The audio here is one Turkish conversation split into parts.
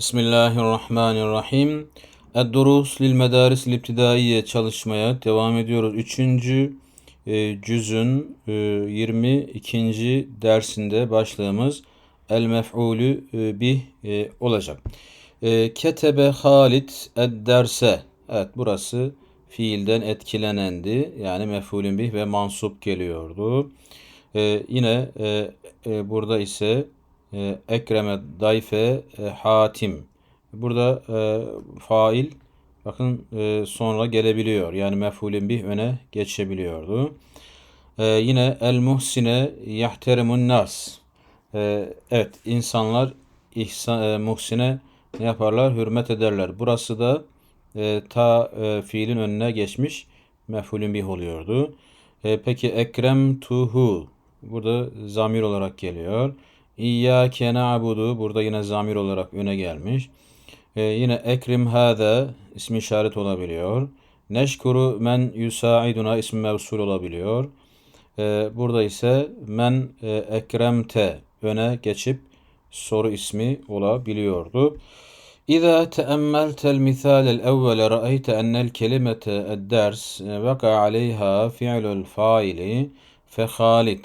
Bismillahirrahmanirrahim. Ed-Durus lil Medaris İbtidaiye çalışmaya devam ediyoruz. Üçüncü e, cüzün e, 22. dersinde başlığımız el mef'ulü e, bih e, olacak. E, ketebe Halid ed-derse. Evet burası fiilden etkilenendi. Yani mef'ulün bih ve mansup geliyordu. E, yine e, e, burada ise e, Ekreme Dayfe e, Hatim. Burada e, fail bakın e, sonra gelebiliyor. Yani mef'ulün bih öne geçebiliyordu. E, yine El Muhsine Yahteremun Nas. E, evet insanlar ihsan, e, muhsine ne yaparlar? Hürmet ederler. Burası da e, ta e, fiilin önüne geçmiş mef'ulün bih oluyordu. E, peki Ekrem tuhu burada zamir olarak geliyor. İyyâke na'budu burada yine zamir olarak öne gelmiş. Ee, yine ekrim hâze ismi işaret olabiliyor. Neşkuru men yusaiduna ismi mevsul olabiliyor. Ee, burada ise men e, ekremte öne geçip soru ismi olabiliyordu. Teemmeltel misalel evvele ra'eyte ennel kelimete ed-ders vaka aleyha fi'lul faili fe Halid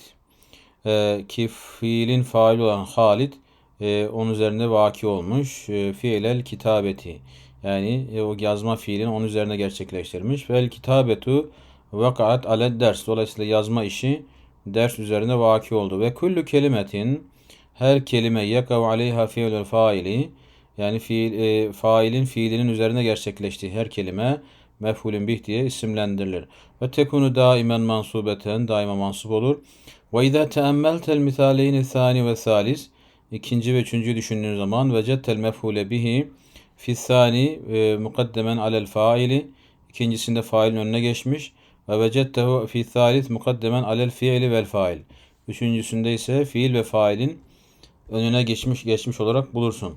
e, ki fiilin fail olan Halid e, onun üzerinde vaki olmuş. E, fiilel kitabeti yani e, o yazma fiilini onun üzerine gerçekleştirmiş. Vel kitabetu vakaat aled ders. Dolayısıyla yazma işi ders üzerine vaki oldu. Ve kullu kelimetin her kelime yakav aleyha fiilel faili yani fiil, e, failin fiilinin üzerine gerçekleştiği her kelime mef'ulün bih diye isimlendirilir. Ve tekunu daimen mansubeten daima mansup olur. Ve izâ teemmeltel misaleyni thani ve salis ikinci ve üçüncü düşündüğün zaman vecettel mef'ule bihi fissani e, mukaddemen alel faili ikincisinde failin önüne geçmiş ve vecettehu fi thalith mukaddemen alel fiili vel fail. Üçüncüsünde ise fiil ve failin önüne geçmiş geçmiş olarak bulursun.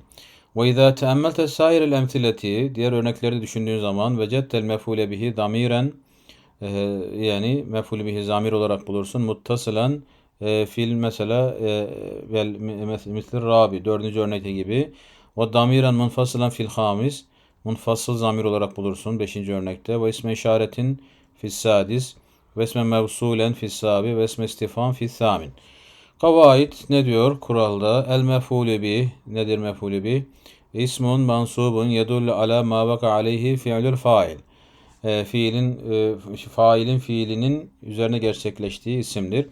Ve izâ teemmelte sairel emthileti diğer örnekleri düşündüğün zaman vecettel mef'ule bihi damiren e, yani mef'ul bihi zamir olarak bulursun. Muttasılan e, fil mesela e, vel misli rabi dördüncü örnekte gibi. O damiren munfasılan fil hamis munfasıl zamir olarak bulursun beşinci örnekte. Ve isme işaretin fil sadis ve isme mevsulen fil sabi ve isme istifam fil samin. Kavaid ne diyor kuralda? El mef'ulü bi nedir mef'ulü bi? İsmun mansubun yedullu ala ma vaka aleyhi fi'lül fail. E, fiilin e, failin fiilinin üzerine gerçekleştiği isimdir.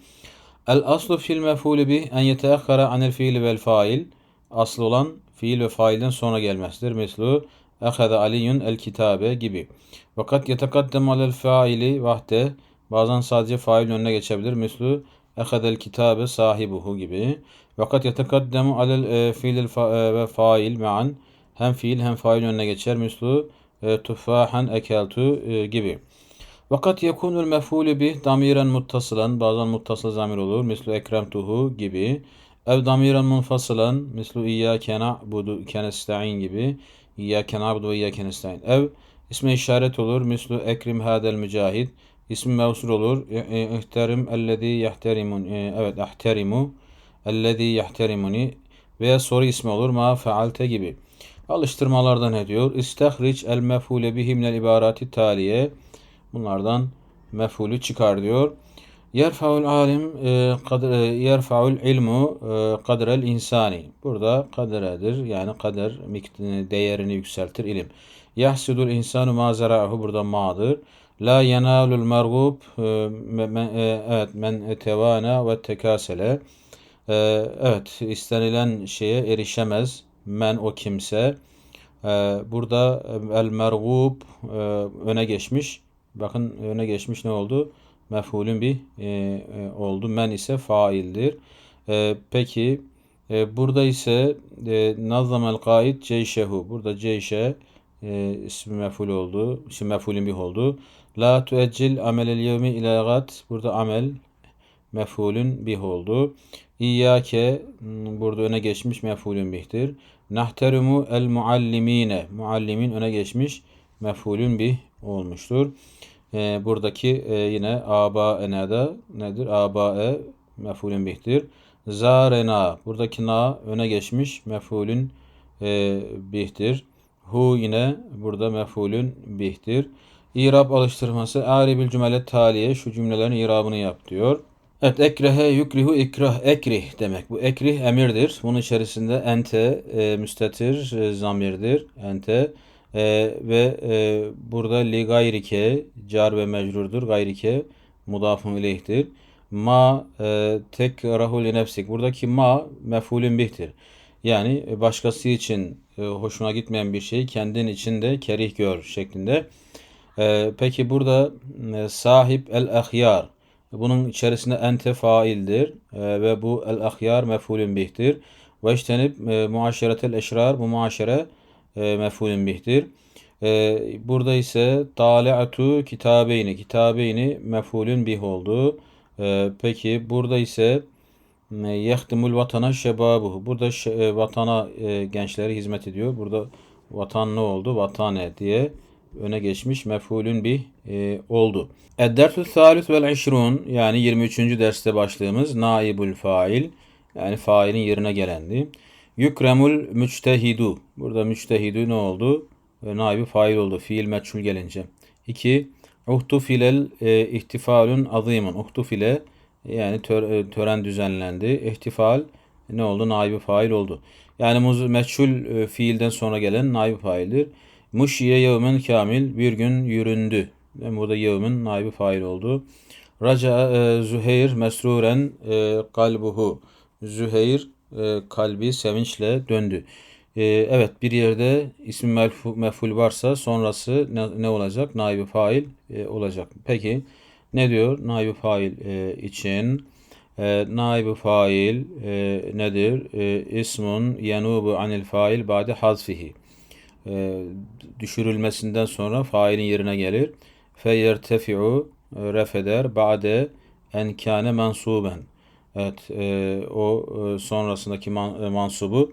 El aslu fil mef'ulü bi en yeteakkara anel fiili vel fail. Aslı olan fiil ve failden sonra gelmesidir. Mislu ehede aliyun el kitabe gibi. Fakat yetekaddem alel faili vahde bazen sadece fail önüne geçebilir. Mislu ehedel kitabe sahibuhu gibi. Fakat yetekaddemu alel e, fiilil fa, e, ve fail me'an hem fiil hem fail önüne geçer. Mislu tufahan ekeltu e, gibi. Vakat yekunul mef'ulü bih damiren muttasılan bazen muttasıl zamir olur. Mislu ekremtuhu gibi. Ev damiren munfasılan mislu iyyâke na'budu kenesta'in gibi. İyyâke na'budu ve iyyâke nesta'in. Ev isme işaret olur. Mislu ekrim hadel mücahid. İsmi mevsul olur. İhterim ellezî yahterimun. E, evet ahterimu. Ellezî yahterimuni. Veya soru ismi olur. Ma fealte gibi. Alıştırmalardan ne diyor? İstehriç el mef'ule bihi minel ibarati taliye. Bunlardan mef'ulü çıkar diyor. Yerfaul alim e, e, yerfaul ilmu e, kadrel insani. Burada kaderedir. Yani kader değerini yükseltir ilim. Yahsudul insanu ma zara'ahu burada ma'dır. La yenalul mergub evet men tevana ve tekasele. Evet istenilen şeye erişemez. Men o kimse. Burada el mergub öne geçmiş. Bakın öne geçmiş ne oldu? Mef'ulün bir e, e, oldu. Men ise faildir. E, peki e, burada ise e, nazamel kaid ceyşehu. Burada ceyşe e, ismi mef'ul oldu. İsmi mef'ulün bir oldu. La tueccil amelel yevmi ila gat. Burada amel mef'ulün bih oldu. İyyake burada öne geçmiş mef'ulün bihtir. Nahterumu el muallimine. Muallimin öne geçmiş mef'ulün bih olmuştur. E, buradaki e, yine aba enada nedir? Abae mef'ulün bihtir. Zarena buradaki na öne geçmiş mef'ulün e, bihtir. Hu yine burada mef'ulün bihtir. İrab alıştırması aribil cümle taliye şu cümlelerin irabını yap diyor. Evet ekrehe yukrihu ikrah ekrih demek. Bu ekrih emirdir. Bunun içerisinde ente e, müstetir e, zamirdir. Ente e, ve e, burada li gayrike car ve mecrurdur. Gayrike mudafun ileyhtir. Ma e, tekrahu li nefsik. Buradaki ma mef'ulün bihtir. Yani başkası için e, hoşuna gitmeyen bir şeyi kendin içinde kerih gör şeklinde. E, peki burada e, sahip el ahyar bunun içerisinde ente faildir e, ve bu el ahyar mef'ulün bihtir. Ve iştenip e, muaşeretel eşrar bu muaşere e, mef'ulün bihtir. E, burada ise tali'atu kitabeyni kitabeyni mef'ulün bih oldu. E, peki burada ise yehtimul vatana şebabuhu. Burada vatana e, gençleri hizmet ediyor. Burada vatan ne oldu? Vatane diye öne geçmiş mef'ulün bih e, oldu. Eddersü thalith vel işrun yani 23. derste başlığımız naibul fail yani failin yerine gelendi. Yükremul müçtehidu. Burada müçtehidu ne oldu? E, naibi fail oldu. Fiil meçhul gelince. 2. Uhtufilel e, ihtifalun azimun. Uhtufile yani tör, e, tören düzenlendi. İhtifal ne oldu? Naibi fail oldu. Yani meçhul e, fiilden sonra gelen naibi faildir. Muşiye yevmen kamil bir gün yüründü. Yani burada yevmin naibi fail oldu. Raca e, Züheyr mesruren e, kalbuhu. Züheyr e, kalbi sevinçle döndü. E, evet bir yerde ismi meful, meful varsa sonrası ne, ne olacak? Naibi fail e, olacak. Peki ne diyor naibi fail e, için? E, naibi fail e, nedir? E, ismun yenubu anil fail ba'de hazfihi. E, düşürülmesinden sonra failin yerine gelir. Fe yertefi'u e, refeder ba'de en kâne mensuben. Evet e, o sonrasındaki man, mansubu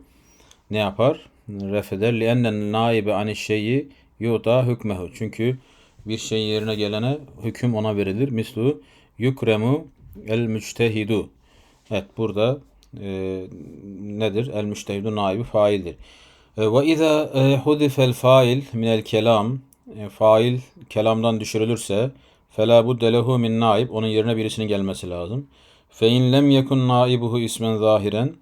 ne yapar? Refeder. Li'ennen naibe ani şeyi yuta hükmehu. Çünkü bir şeyin yerine gelene hüküm ona verilir. Mislu yukremu el müçtehidu. Evet burada e, nedir? El müçtehidu naibi faildir. E, ve izâ e, hudifel fail minel kelam e, fail kelamdan düşürülürse fela budde lehu min naib onun yerine birisinin gelmesi lazım. Fe in lem yekun naibuhu ismen zahiren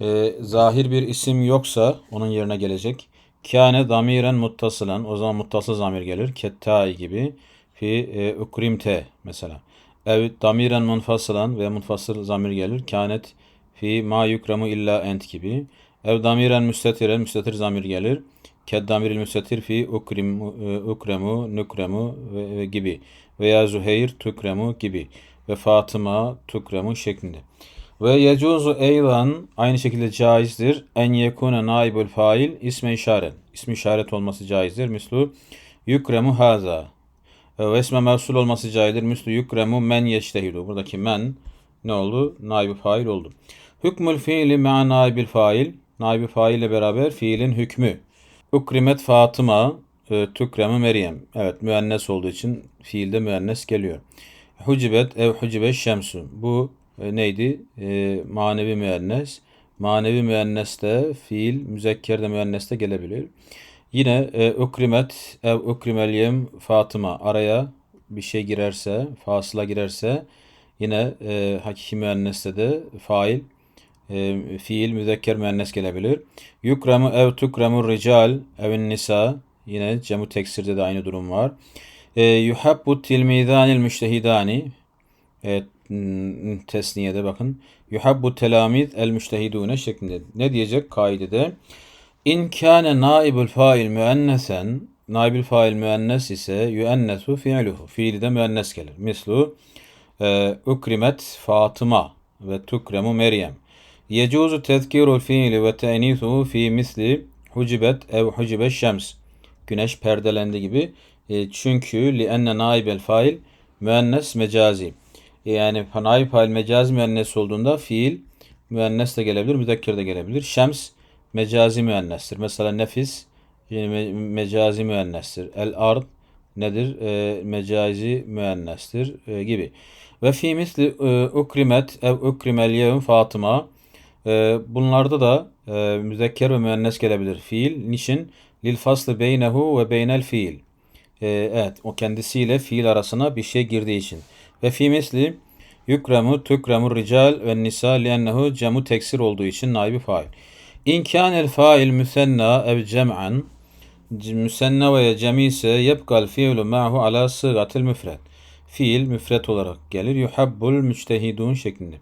e, zahir bir isim yoksa onun yerine gelecek. Kâne damiren muttasılan o zaman muttasıl zamir gelir. Kettai gibi fi e, ukrimte mesela. Ev damiren munfasılan ve munfasıl zamir gelir. Kânet fi ma yukremu illa ent gibi. Ev damiren müstetiren müstetir zamir gelir. Keddamiril müstetir fi ukrim, e, ukremu, nukremu gibi. Veya Züheyr, tukremu gibi. Ve Fatıma, tukremu şeklinde. Ve yecuzu eylan aynı şekilde caizdir. En yekune naibul fail isme işaret. İsmi işaret olması caizdir. Mislu yukremu haza. Ve isme mevsul olması caizdir. Mislu yukremu men yeştehidu. Buradaki men ne oldu? Naibi fail oldu. Hükmül fiili me'a naibil fail. Naibi fail ile beraber fiilin hükmü. Ukrimet Fatıma, e, Tukremu Meryem. Evet müennes olduğu için fiilde müennes geliyor. Hucibet ev hucibe şemsu. Bu e, neydi? E, manevi müennes. Manevi müenneste fiil, müzekkerde müenneste gelebilir. Yine e, ukrimet ev ukrimelyem Fatıma. Araya bir şey girerse, fasıla girerse yine e, hakiki müenneste de fail e, fiil müzekker müennes gelebilir. Yukramu ev tukramu rical evin nisa yine cemu teksirde de aynı durum var. E, yuhabbu tilmizanil müştehidani evet, tesniyede bakın. Yuhabbu telamiz el müştehidune şeklinde. Ne diyecek kaidede? İn kâne naibul fail müennesen naibul fail müennes ise yüennesu fi'luhu. Fiili de müennes gelir. Mislu e, ukrimet Fatıma ve tukremu Meryem. Yecuzu tezkirul fiili ve te'nithuhu fi misli hucibet ev hucibe şems. Güneş perdelendi gibi. E, çünkü li enne naibel fail müennes mecazi. Yani naib fail mecazi müennes olduğunda fiil müennes de gelebilir, müzekker de gelebilir. Şems mecazi müennestir. Mesela nefis yani me mecazi müennestir. El ard nedir? E, mecazi müennestir e, gibi. Ve fi misli e, ukrimet ev ukrimel yevm Fatıma E, bunlarda da e, müzekker ve müennes gelebilir fiil. Niçin? Lil faslı beynehu ve beynel fiil. E, evet o kendisiyle fiil arasına bir şey girdiği için. Ve fi misli yukremu tukremu rical ve nisa liennehu cemu teksir olduğu için naibi fail. İn kânel fail müsenna ev cem'an müsenna veya cemi ise yebkal fiilu ma'hu ala sıgatil müfred. Fiil müfret olarak gelir. Yuhabbul müçtehidun şeklinde.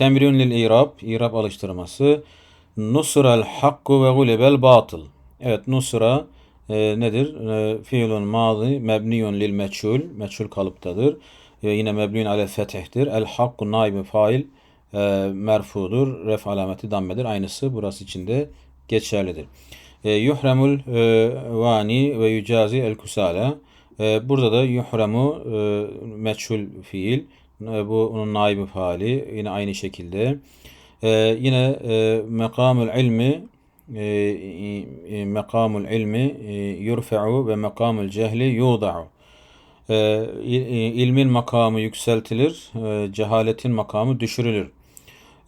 Temrin lil irab, irab alıştırması. Nusra'l hakku ve gulebel batıl. Evet nusra e, nedir? E, fiilun mazi mebniyun lil meçhul, meçhul kalıptadır. E, yine mebniyun ale fetihtir. El hakku naibi fail e, merfudur. Ref alameti dammedir. Aynısı burası içinde geçerlidir. E, yuhremul e, vani ve yücazi el kusala. E, burada da yuhremu e, meçhul fiil. Bu onun naibi faali. Yine aynı şekilde. E, yine e, mekamul ilmi e, e, mekamul ilmi e, yurfe'u ve mekamul cehli yuda'u. E, ilmin makamı yükseltilir, e, cehaletin makamı düşürülür.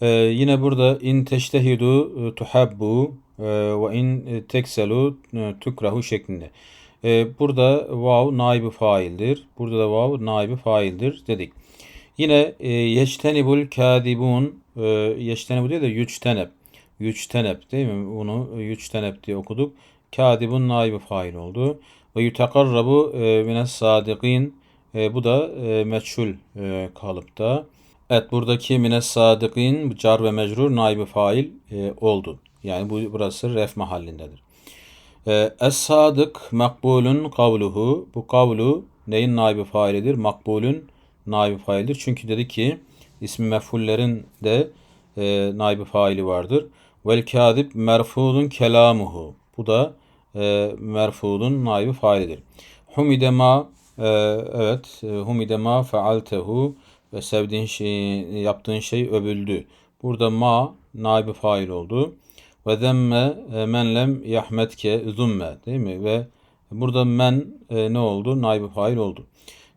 E, yine burada in teştehidu e, tuhabbu e, ve in tekselu tukrahu şeklinde. E, burada vav naibi faildir. Burada da vav naibi faildir dedik. Yine e, yeçtenibul kadibun e, yeçtenibu değil de yüçteneb. Yüçteneb değil mi? Bunu yüçteneb diye okuduk. Kadibun naibi fail oldu. Ve yutekarrabu e, mines sadikin. E, bu da e, meçhul e, kalıpta. Evet buradaki mines sadikin car ve mecrur naibi fail e, oldu. Yani bu burası ref mahallindedir. E, Es-sadık makbulun kavluhu. Bu kavlu neyin naibi failidir? Makbulun naibi faildir. Çünkü dedi ki ismi mef'ullerin de e, naibi faili vardır. Vel kadib merfudun kelamuhu. Bu da e, merfudun naibi failidir. Humide ma e, evet e, humide ma fealtehu ve sevdiğin şey yaptığın şey övüldü. Burada ma naibi fail oldu. Ve zemme e, men lem yahmetke zumme değil mi? Ve burada men e, ne oldu? Naibi fail oldu.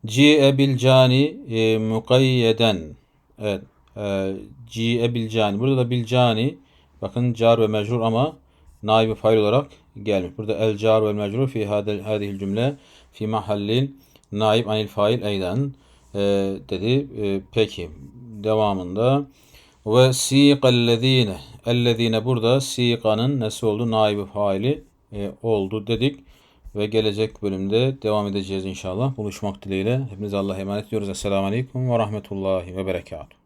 Ci'e bil cani e, mukayyeden. Evet. E, Ci'e bil cani. Burada da bil cani bakın car ve mecrur ama naibi fail olarak gelmiş. Burada el car ve mecrur fi hadihil cümle fi mahallil naib anil fail eyden e, dedi. E, peki devamında ve siqellezine ellezine burada siqanın nesi oldu? Naibi faili e, oldu dedik. Ve gelecek bölümde devam edeceğiz inşallah. Buluşmak dileğiyle. Hepinize Allah'a emanet ediyoruz. Esselamu Aleyküm ve Rahmetullahi ve Berekatuhu.